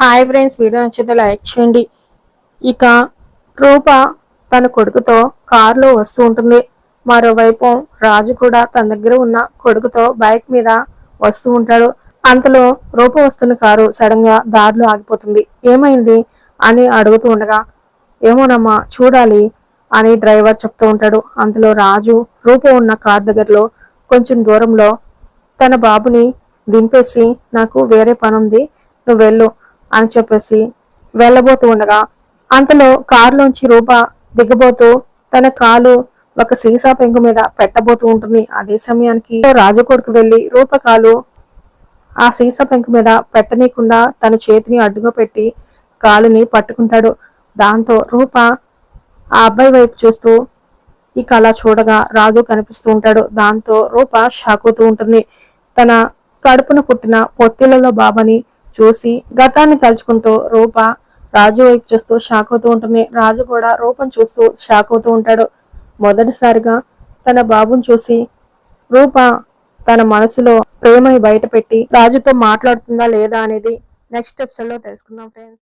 Hi friends video నచ్చితే like చేయండి. ఇక రూప తన కొడుకుతో కారులో వస్తూ ఉంటుంది. మరోవైపు రాజు కూడా తన దగ్గర ఉన్న కొడుకుతో బైక్ మీద వస్తూ ఉంటాడు. అంతలో రూప వస్తున్న కారు సడన్గా దారిలో ఆగిపోతుంది. ఏమైంది అని అడుగుతూ ఉండగా ఏమోనమ్మా చూడాలి అని డ్రైవర్ చెప్తూ ఉంటాడు. అందులో రాజు రూప ఉన్న కార్ దగ్గరలో కొంచెం దూరంలో తన బాబుని దింపేసి నాకు వేరే పని ఉంది నువ్వు వెళ్ళు అని చెప్పేసి వెళ్ళబోతూ ఉండగా అంతలో కారులోంచి రూప దిగబోతూ తన కాలు ఒక సీసా పెంకు మీద పెట్టబోతూ ఉంటుంది. అదే సమయానికి రాజు కొడుకు వెళ్ళి రూప కాలు ఆ సీసా పెంకు మీద పెట్టనీయకుండా తన చేతిని అడ్డుగా పెట్టి కాలుని పట్టుకుంటాడు. దాంతో రూప ఆ అబ్బాయి వైపు చూస్తూ ఇక అలా చూడగా రాజు కనిపిస్తూ ఉంటాడు. దాంతో రూప షాక్ అవుతూ ఉంటుంది. తన కడుపున పుట్టిన పొత్తిలలో బాబని చూసి గతాన్ని తలుచుకుంటూ రూప రాజు వైపు చూస్తూ షాక్ అవుతూ ఉంటుంది. రాజు కూడా రూపం చూస్తూ షాక్ అవుతూ ఉంటాడు. మొదటిసారిగా తన బాబుని చూసి రూప తన మనసులో ప్రేమని బయటపెట్టి రాజుతో మాట్లాడుతుందా లేదా అనేది నెక్స్ట్ ఎపిసోడ్లో తెలుసుకుందాం ఫ్రెండ్స్